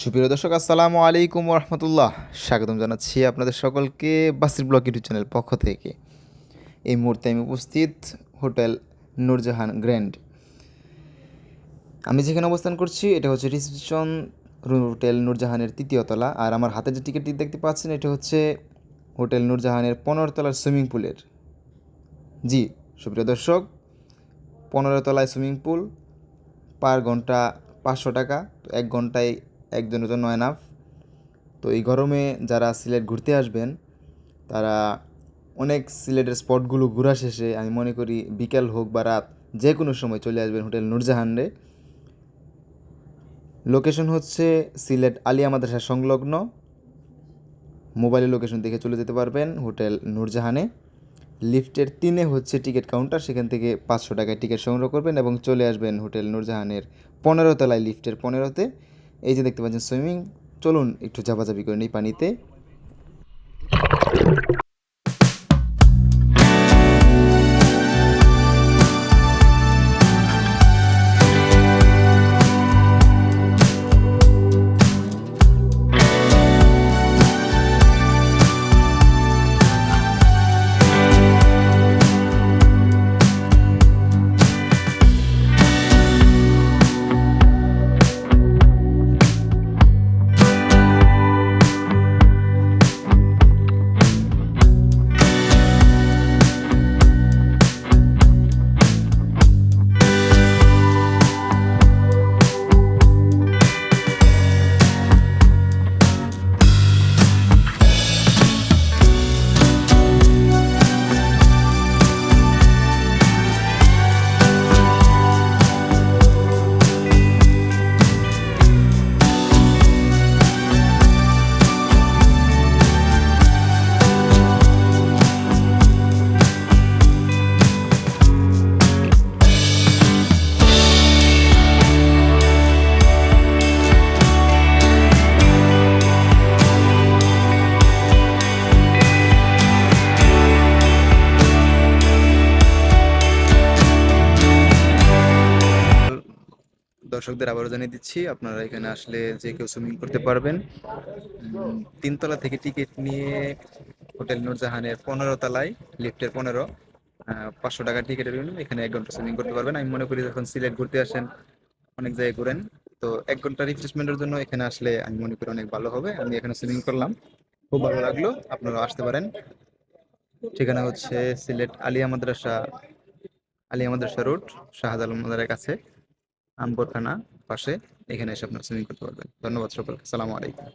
সুপ্রিয় দর্শক, আসসালামু আলাইকুম রহমতুল্লাহ স্বাগতম জানাচ্ছি আপনাদের সকলকে বাসির ব্লগ ইউটিউব চ্যানেল পক্ষ থেকে। এই মুহূর্তে আমি উপস্থিত হোটেল নূরজাহান গ্র্যান্ড। আমি যেখানে অবস্থান করছি, এটা হচ্ছে রিসেপশন হোটেল নূরজাহানের তৃতীয় তলা। আর আমার হাতে যে টিকিটটি দেখতে পাচ্ছেন, এটা হচ্ছে হোটেল নূরজাহানের পনেরো তলার সুইমিং পুলের। জি, সুপ্রিয় দর্শক, পনেরো তলায় সুইমিং পুল পার ঘণ্টা পাঁচশো টাকা, তো এক ঘন্টায় একজনের জন্য এনাফ তো এই গরমে যারা সিলেট ঘুরতে আসবেন, তারা অনেক সিলেটের স্পটগুলো ঘোরা শেষে আমি মনে করি বিকেল হোক বা রাত যে কোনো সময় চলে আসবেন হোটেল নূরজাহানরে। লোকেশন হচ্ছে সিলেট আলিয়া মাদ্রাসা সংলগ্ন। মোবাইলে লোকেশন দেখে চলে যেতে পারবেন হোটেল নূরজাহানে। লিফটের তিনে হচ্ছে টিকিট কাউন্টার, সেখান থেকে পাঁচশো টাকায় টিকিট সংগ্রহ করবেন এবং চলে আসবেন হোটেল নূরজাহানের পনেরো তলায় লিফটের পনেরোতে। এই যে দেখতে পাচ্ছেন সুইমিং, চলুন একটু ঝাপাঝাপি করে নিই পানিতে। দর্শকদের আবারও জানিয়ে দিচ্ছি, আপনারা এখানে আসলে যে কেউ সুইমিং করতে পারবেন। তিনতলা থেকে টিকিট নিয়ে হোটেল নূরজাহানের পনেরো তলায় লিফটের পনেরো পাঁচশো টাকার টিকিটের জন্য এখানে এক ঘণ্টা সুইমিং করতে পারবেন। আমি মনে করি যখন সিলেট ঘুরতে আসেন, অনেক জায়গায় ঘুরেন, তো এক ঘণ্টা রিফ্রেশমেন্টের জন্য এখানে আসলে আমি মনে করি অনেক ভালো হবে। আমি এখানে সুইমিং করলাম। খুব ভালো লাগল। আপনারা আসতে পারেন। ঠিকানা হচ্ছে সিলেট আলিয়া মাদ্রাসা আলিয়া মাদ্রাসা রোড, শাহজালাল মাজারের কাছে। আমবরখানা পাশে এখানে এসে আপনারা সুইমিং করতে পারবেন। ধন্যবাদ সকলকে সালামু আলাইকুম।